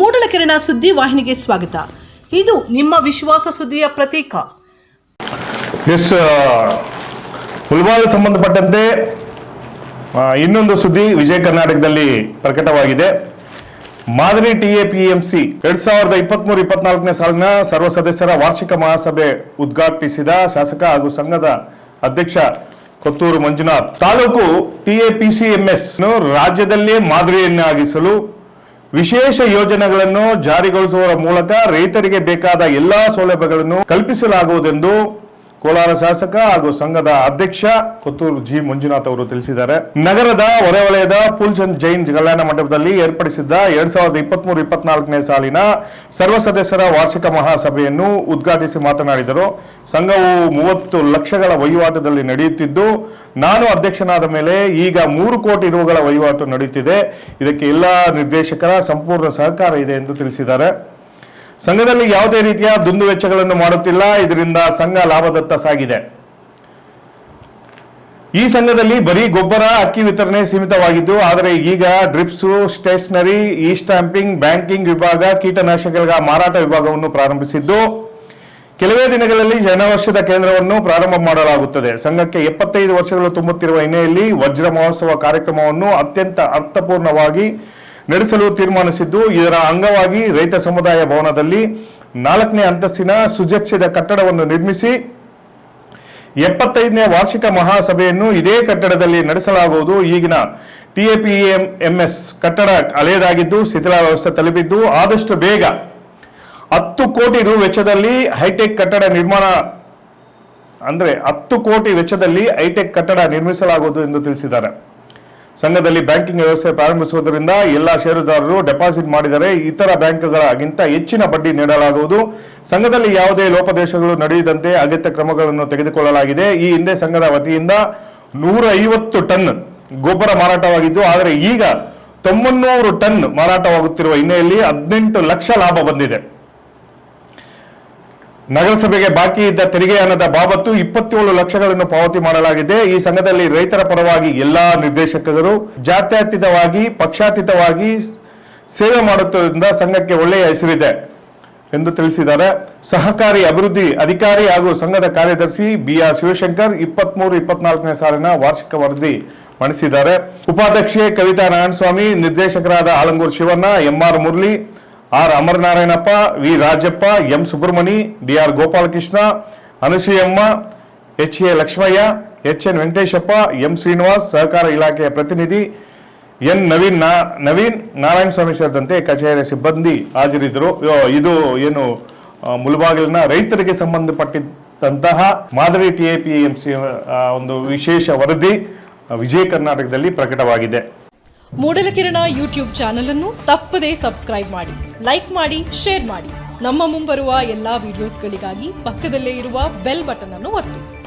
ಮೂಡಲಕೆರೆನ ಸುದ್ದಿ ವಾಹಿನಿಗೆ ಸ್ವಾಗತ. ಇದು ನಿಮ್ಮ ವಿಶ್ವಾಸ ಸುದ್ದಿಯ ಪ್ರತೀಕ. ಎಸ್ ಮುಲ್ಬಾಲ್ ಸಂಬಂಧಪಟ್ಟಂತೆ ಇನ್ನೊಂದು ಸುದ್ದಿ ವಿಜಯ ಕರ್ನಾಟಕದಲ್ಲಿ ಪ್ರಕಟವಾಗಿದೆ. ಮಾದರಿ ಟಿಎಪಿಎಂಸಿ ಎರಡ್ ಸಾವಿರದ ಇಪ್ಪತ್ಮೂರು ಇಪ್ಪತ್ನಾಲ್ಕನೇ ಸಾಲಿನ ಸರ್ವ ಸದಸ್ಯರ ವಾರ್ಷಿಕ ಮಹಾಸಭೆ ಉದ್ಘಾಟಿಸಿದ ಶಾಸಕ ಹಾಗೂ ಸಂಘದ ಅಧ್ಯಕ್ಷ ಕೊತ್ತೂರು ಮಂಜುನಾಥ್. ತಾಲೂಕು ಟಿಎಪಿಸಿಎಂಎಸ್ ರಾಜ್ಯದಲ್ಲೇ ಮಾದರಿಯನ್ನಾಗಿಸಲು ವಿಶೇಷ ಯೋಜನೆಗಳನ್ನು ಜಾರಿಗೊಳಿಸುವ ಮೂಲಕ ರೈತರಿಗೆ ಬೇಕಾದ ಎಲ್ಲಾ ಸೌಲಭ್ಯಗಳನ್ನು ಕಲ್ಪಿಸಲಾಗುವುದೆಂದು ಕೋಲಾರ ಶಾಸಕ ಹಾಗೂ ಸಂಘದ ಅಧ್ಯಕ್ಷ ಕೊತ್ತೂರು ಜಿ. ಮಂಜುನಾಥ್ ಅವರು ತಿಳಿಸಿದ್ದಾರೆ. ನಗರದ ಹೊರವಲಯದ ಪುಲ್ಚಂದ್ ಜೈನ್ ಕಲ್ಯಾಣ ಮಂಟಪದಲ್ಲಿ ಏರ್ಪಡಿಸಿದ್ದ ಎರಡ್ ಸಾವಿರದ ಇಪ್ಪತ್ಮೂರು ಇಪ್ಪತ್ನಾಲ್ಕನೇ ಸಾಲಿನ ಸರ್ವ ಸದಸ್ಯರ ವಾರ್ಷಿಕ ಮಹಾಸಭೆಯನ್ನು ಉದ್ಘಾಟಿಸಿ ಮಾತನಾಡಿದರು. ಸಂಘವು ಮೂವತ್ತು ಲಕ್ಷಗಳ ವಹಿವಾಟದಲ್ಲಿ ನಡೆಯುತ್ತಿದ್ದು, ನಾನು ಅಧ್ಯಕ್ಷನಾದ ಮೇಲೆ ಈಗ ಮೂರು ಕೋಟಿ ರೂಗಳ ವಹಿವಾಟು ನಡೆಯುತ್ತಿದೆ. ಇದಕ್ಕೆ ಎಲ್ಲಾ ನಿರ್ದೇಶಕರ ಸಂಪೂರ್ಣ ಸಹಕಾರ ಇದೆ ಎಂದು ತಿಳಿಸಿದ್ದಾರೆ. ಸಂಘದಲ್ಲಿ ಯಾವುದೇ ರೀತಿಯ ದುಂದು ವೆಚ್ಚಗಳನ್ನು ಮಾಡುತ್ತಿಲ್ಲ. ಇದರಿಂದ ಸಂಘ ಲಾಭದತ್ತ ಸಾಗಿದೆ. ಈ ಸಂಘದಲ್ಲಿ ಬರೀ ಗೊಬ್ಬರ, ಅಕ್ಕಿ ವಿತರಣೆ ಸೀಮಿತವಾಗಿದ್ದು, ಆದರೆ ಈಗ drips, stationery e stamping banking ವಿಭಾಗ, ಕೀಟನಾಶಕಗಳ ಮಾರಾಟ ವಿಭಾಗವನ್ನು ಪ್ರಾರಂಭಿಸಿದ್ದು, ಕೆಲವೇ ದಿನಗಳಲ್ಲಿ ಜನವರ್ಷದ ಕೇಂದ್ರವನ್ನು ಪ್ರಾರಂಭ ಮಾಡಲಾಗುತ್ತದೆ. ಸಂಘಕ್ಕೆ ಎಪ್ಪತ್ತೈದು ವರ್ಷಗಳು ತುಂಬುತ್ತಿರುವ ಹಿನ್ನೆಲೆಯಲ್ಲಿ ವಜ್ರ ಮಹೋತ್ಸವ ಕಾರ್ಯಕ್ರಮವನ್ನು ಅತ್ಯಂತ ಅರ್ಥಪೂರ್ಣವಾಗಿ ನಡೆಸಲು ತೀರ್ಮಾನಿಸಿದ್ದು, ಇದರ ಅಂಗವಾಗಿ ರೈತ ಸಮುದಾಯ ಭವನದಲ್ಲಿ ನಾಲ್ಕನೇ ಅಂತಸ್ತಿನ ಸುಜಚ್ಚಿದ ಕಟ್ಟಡವನ್ನು ನಿರ್ಮಿಸಿ, ಎಪ್ಪತ್ತೈದನೇ ವಾರ್ಷಿಕ ಮಹಾಸಭೆಯನ್ನು ಇದೇ ಕಟ್ಟಡದಲ್ಲಿ ನಡೆಸಲಾಗುವುದು. ಈಗಿನ ಟಿಎಪಿಎಂಎಂಎಸ್ ಕಟ್ಟಡ ಹಳೆಯದಾಗಿದ್ದು ವ್ಯವಸ್ಥೆ ತಲುಪಿದ್ದು, ಆದಷ್ಟು ಬೇಗ ಹತ್ತು ಕೋಟಿ ರು ವೆಚ್ಚದಲ್ಲಿ ಹೈಟೆಕ್ ಕಟ್ಟಡ ನಿರ್ಮಾಣ, ಅಂದ್ರೆ ಹತ್ತು ಕೋಟಿ ವೆಚ್ಚದಲ್ಲಿ ಹೈಟೆಕ್ ಕಟ್ಟಡ ನಿರ್ಮಿಸಲಾಗುವುದು ಎಂದು ತಿಳಿಸಿದ್ದಾರೆ. ಸಂಘದಲ್ಲಿ ಬ್ಯಾಂಕಿಂಗ್ ವ್ಯವಸ್ಥೆ ಪ್ರಾರಂಭಿಸುವುದರಿಂದ ಎಲ್ಲಾ ಷೇರುದಾರರು ಡೆಪಾಸಿಟ್ ಮಾಡಿದರೆ ಇತರ ಬ್ಯಾಂಕ್ಗಳಿಗಿಂತ ಹೆಚ್ಚಿನ ಬಡ್ಡಿ ನೀಡಲಾಗುವುದು. ಸಂಘದಲ್ಲಿ ಯಾವುದೇ ಲೋಪದೇಶಗಳು ನಡೆಯದಂತೆ ಅಗತ್ಯ ಕ್ರಮಗಳನ್ನು ತೆಗೆದುಕೊಳ್ಳಲಾಗಿದೆ. ಈ ಹಿಂದೆ ಸಂಘದ ವತಿಯಿಂದ ನೂರ ಟನ್ ಗೊಬ್ಬರ ಮಾರಾಟವಾಗಿದ್ದು ಆದರೆ ಈಗ ತೊಂಬನ್ನೂರು ಟನ್ ಮಾರಾಟವಾಗುತ್ತಿರುವ ಹಿನ್ನೆಲೆಯಲ್ಲಿ ಹದಿನೆಂಟು ಲಕ್ಷ ಲಾಭ ಬಂದಿದೆ. ನಗರಸಭೆಗೆ ಬಾಕಿ ಇದ್ದ ತೆರಿಗೆ ಹಣದ ಬಾಬತ್ತು ಇಪ್ಪತ್ತೇಳು ಲಕ್ಷಗಳನ್ನು ಪಾವತಿ ಮಾಡಲಾಗಿದೆ. ಈ ಸಂಘದಲ್ಲಿ ರೈತರ ಪರವಾಗಿ ಎಲ್ಲಾ ನಿರ್ದೇಶಕರು ಜಾತ್ಯತೀತವಾಗಿ, ಪಕ್ಷಾತೀತವಾಗಿ ಸೇವೆ ಮಾಡುತ್ತಿರುವುದರಿಂದ ಸಂಘಕ್ಕೆ ಒಳ್ಳೆಯ ಹೆಸರಿದೆ ಎಂದು ತಿಳಿಸಿದ್ದಾರೆ. ಸಹಕಾರಿ ಅಭಿವೃದ್ಧಿ ಅಧಿಕಾರಿ ಹಾಗೂ ಸಂಘದ ಕಾರ್ಯದರ್ಶಿ ಬಿ ಆರ್ ಶಿವಶಂಕರ್ ಇಪ್ಪತ್ಮೂರು ಇಪ್ಪತ್ನಾಲ್ಕನೇ ಸಾಲಿನ ವಾರ್ಷಿಕ ವರದಿ ಮಂಡಿಸಿದ್ದಾರೆ ಉಪಾಧ್ಯಕ್ಷೆ ಕವಿತಾ ನಾರಾಯಣಸ್ವಾಮಿ, ನಿರ್ದೇಶಕರಾದ Alanguru Shivanna, MR Murali R Amaranarayanappa, V Rajappa, M Subramani D R Gopalakrishna Anusuyamma H A Lakshmaiah, H N Venkateshappa, M Srinivas ಸಹಕಾರ ಇಲಾಖೆಯ ಪ್ರತಿನಿಧಿ, ಎನ್ ನವೀನ್ ನಾ, ನವೀನ್ ನಾರಾಯಣ ಸ್ವಾಮಿ ಸೇರಿದಂತೆ ಕಚೇರಿ ಸಿಬ್ಬಂದಿ ಹಾಜರಿದ್ದರು. ಇದು ಏನು ಮುಳಬಾಗಿಲಿನ ರೈತರಿಗೆ ಸಂಬಂಧಪಟ್ಟಿದ್ದಂತಹ ಮಾದರಿ ಸಿ ಒಂದು ವಿಶೇಷ ವರದಿ ವಿಜಯ ಕರ್ನಾಟಕದಲ್ಲಿ ಪ್ರಕಟವಾಗಿದೆ. ಮೂಡಲಕಿರಣ ಯೂಟ್ಯೂಬ್ ಚಾನಲ್ ಅನ್ನು ತಪ್ಪದೇ ಸಬ್ಸ್ಕ್ರೈಬ್ ಮಾಡಿ. ಲೈಕ್ ಮಾಡಿ ಶೇರ್ ಮಾಡಿ. ನಮ್ಮ ಮುಂಬರುವ ಎಲ್ಲಾ ವಿಡಿಯೋಸ್ಗಳಿಗಾಗಿ ಪಕ್ಕದಲ್ಲೇ ಇರುವ ಬೆಲ್ ಬಟನ್ ಅನ್ನು ಒತ್ತಿ.